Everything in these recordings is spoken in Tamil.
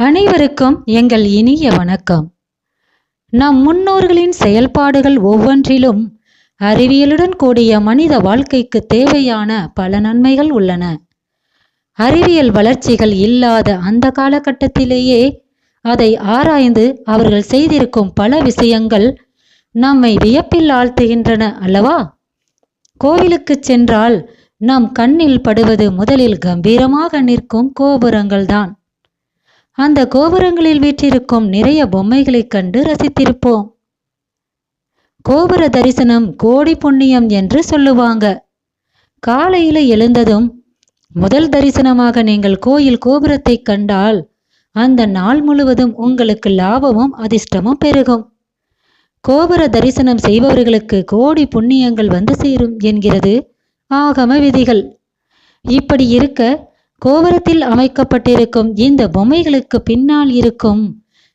அனைவருக்கும் எங்கள் இனிய வணக்கம். நம் முன்னோர்களின் செயல்பாடுகள் ஒவ்வொன்றிலும் அறிவியலுடன் கூடிய மனித வாழ்க்கைக்கு தேவையான பல நன்மைகள் உள்ளன. அறிவியல் வளர்ச்சிகள் இல்லாத அந்த காலகட்டத்திலேயே அதை ஆராய்ந்து அவர்கள் செய்திருக்கும் பல விஷயங்கள் நம்மை வியப்பில் ஆழ்த்துகின்றன அல்லவா? கோவிலுக்கு சென்றால் நம் கண்ணில் படுவது முதலில் கம்பீரமாக நிற்கும் கோபுரங்கள்தான். அந்த கோபுரங்களில் வீற்றிருக்கும் நிறைய பொம்மைகளைக் கண்டு ரசித்திருப்போம். கோபுர தரிசனம் கோடி புண்ணியம் என்று சொல்லுவாங்க. காலையில எழுந்ததும் முதல் தரிசனமாக நீங்கள் கோயில் கோபுரத்தை கண்டால் அந்த நாள் முழுவதும் உங்களுக்கு லாபமும் அதிர்ஷ்டமும் பெருகும். கோபுர தரிசனம் செய்பவர்களுக்கு கோடி புண்ணியங்கள் வந்து சேரும் என்கிறது ஆகம விதிகள். இப்படி இருக்க கோபுரத்தில் அமைக்கப்பட்டிருக்கும் இந்த பொம்மைகளுக்கு பின்னால் இருக்கும்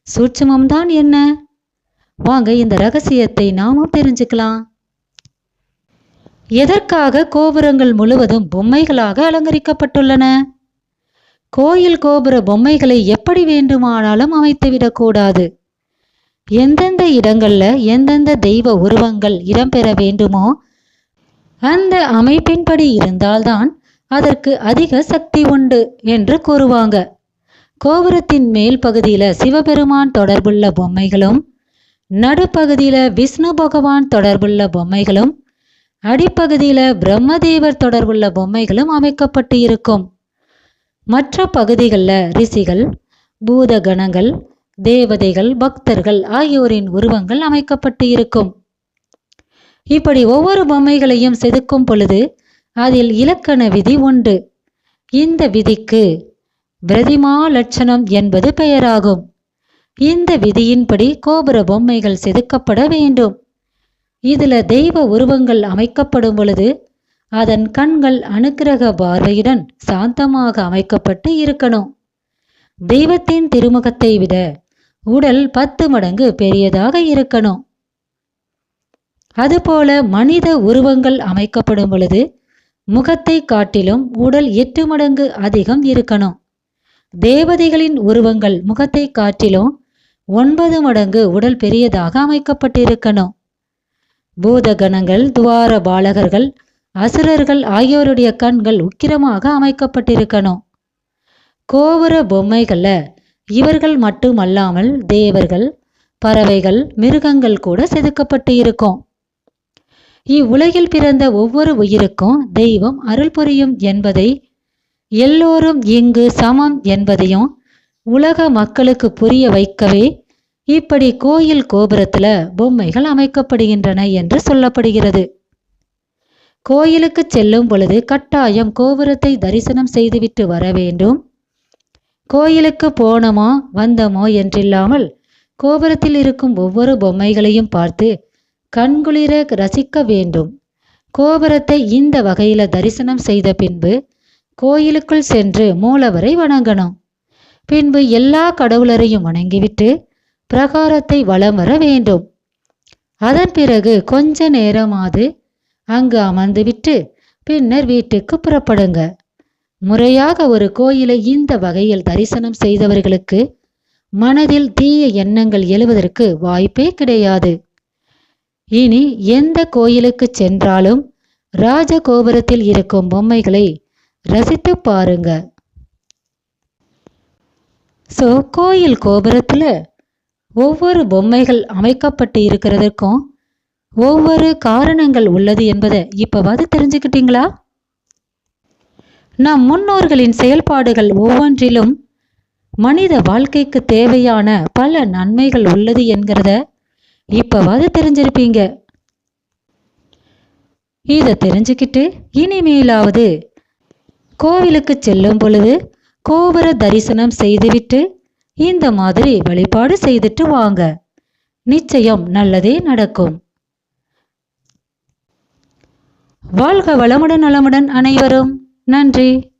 சூட்சமம்தான் என்ன? வாங்க இந்த ரகசியத்தை நாமும் தெரிஞ்சுக்கலாம். எதற்காக கோபுரங்கள் முழுவதும் பொம்மைகளாக அலங்கரிக்கப்பட்டுள்ளன? கோயில் கோபுர பொம்மைகளை எப்படி வேண்டுமானாலும் அமைத்துவிடக்கூடாது எந்தெந்த இடங்கள்ல எந்தெந்த தெய்வ உருவங்கள் இடம்பெற வேண்டுமோ அந்த அமைப்பின்படி இருந்தால்தான் அதற்கு அதிக சக்தி உண்டு என்று கூறுவாங்க. கோபுரத்தின் மேல் பகுதியில சிவபெருமான் தொடர்புள்ள பொம்மைகளும் நடுப்பகுதியில விஷ்ணு பகவான் தொடர்புள்ள பொம்மைகளும் அடிப்பகுதியில பிரம்மதேவர் தொடர்புள்ள பொம்மைகளும் அமைக்கப்பட்டு இருக்கும். மற்ற பகுதிகளில் ரிஷிகள் பூத கணங்கள் தேவதைகள் பக்தர்கள் ஆகியோரின் உருவங்கள் அமைக்கப்பட்டு இருக்கும். இப்படி ஒவ்வொரு பொம்மைகளையும் செதுக்கும் பொழுது அதில் இலக்கண விதி உண்டு. இந்த விதிக்கு பிரதிமா லட்சணம் என்பது பெயராகும். இந்த விதியின்படி கோபுர பொம்மைகள் செதுக்கப்பட வேண்டும். இதில் தெய்வ உருவங்கள் அமைக்கப்படும் பொழுது அதன் கண்கள் அனுக்கிரக பார்வையுடன் சாந்தமாக அமைக்கப்பட்டு இருக்கணும். தெய்வத்தின் திருமுகத்தை விட உடல் பத்து மடங்கு பெரியதாக இருக்கணும். அதுபோல மனித உருவங்கள் அமைக்கப்படும் பொழுது முகத்தை காட்டிலும் உடல் எட்டு மடங்கு அதிகம் இருக்கணும். தேவதைகளின் உருவங்கள் முகத்தை காட்டிலும் ஒன்பது மடங்கு உடல் பெரியதாக அமைக்கப்பட்டிருக்கணும். பூதகணங்கள் துவார பாலகர்கள் அசுரர்கள் ஆகியோருடைய கண்கள் உக்கிரமாக அமைக்கப்பட்டிருக்கணும். கோபுர பொம்மைகள்ல இவர்கள் மட்டுமல்லாமல் தேவர்கள் பறவைகள் மிருகங்கள் கூட செதுக்கப்பட்டு இருக்கும். இவ்வுலகில் பிறந்த ஒவ்வொரு உயிருக்கும் தெய்வம் அருள் புரியும் என்பதை எல்லோரும் இங்கு சமம் என்பதையும் உலக மக்களுக்கு புரிய வைக்கவே இப்படி கோயில் கோபுரத்துல பொம்மைகள் அமைக்கப்படுகின்றன என்று சொல்லப்படுகிறது. கோயிலுக்கு செல்லும் பொழுது கட்டாயம் கோபுரத்தை தரிசனம் செய்துவிட்டு வர வேண்டும். கோயிலுக்கு போனோமோ வந்தோமோ என்றில்லாமல் கோபுரத்தில் இருக்கும் ஒவ்வொரு பொம்மைகளையும் பார்த்து கண்குளிர ரசிக்க வேண்டும். கோபுரத்தை இந்த வகையில தரிசனம் செய்த பின்பு கோயிலுக்குள் சென்று மூலவரை வணங்கணும். பின்பு எல்லா கடவுளரையும் வணங்கிவிட்டு பிரகாரத்தை வலம் வர வேண்டும். அதன் பிறகு கொஞ்ச நேரமாது அங்கு அமர்ந்துவிட்டு பின்னர் வீட்டுக்கு புறப்படுங்க. முறையாக ஒரு கோயிலை இந்த வகையில் தரிசனம் செய்தவர்களுக்கு மனதில் தீய எண்ணங்கள் எழுவதற்கு வாய்ப்பே கிடையாது. இனி எந்த கோயிலுக்கு சென்றாலும் ராஜ கோபுரத்தில் இருக்கும் பொம்மைகளை ரசித்து பாருங்க. ஸோ கோயில் கோபுரத்தில் ஒவ்வொரு பொம்மைகள் அமைக்கப்பட்டு இருக்கிறதற்கும் ஒவ்வொரு காரணங்கள் உள்ளது என்பதை இப்போவாது தெரிஞ்சுக்கிட்டீங்களா? நம் முன்னோர்களின் செயல்பாடுகள் ஒவ்வொன்றிலும் மனித வாழ்க்கைக்கு தேவையான பல நன்மைகள் உள்ளது என்கிறத இப்பவாது தெரிஞ்சிருப்பீங்க. இதை தெரிஞ்சுக்கிட்டு இனிமேலாவது கோவிலுக்கு செல்லும் பொழுது கோபுர தரிசனம் செய்துவிட்டு இந்த மாதிரி வழிபாடு செய்துட்டு வாங்க. நிச்சயம் நல்லதே நடக்கும். வாழ்க வளமுடன் நலமுடன் அனைவரும். நன்றி.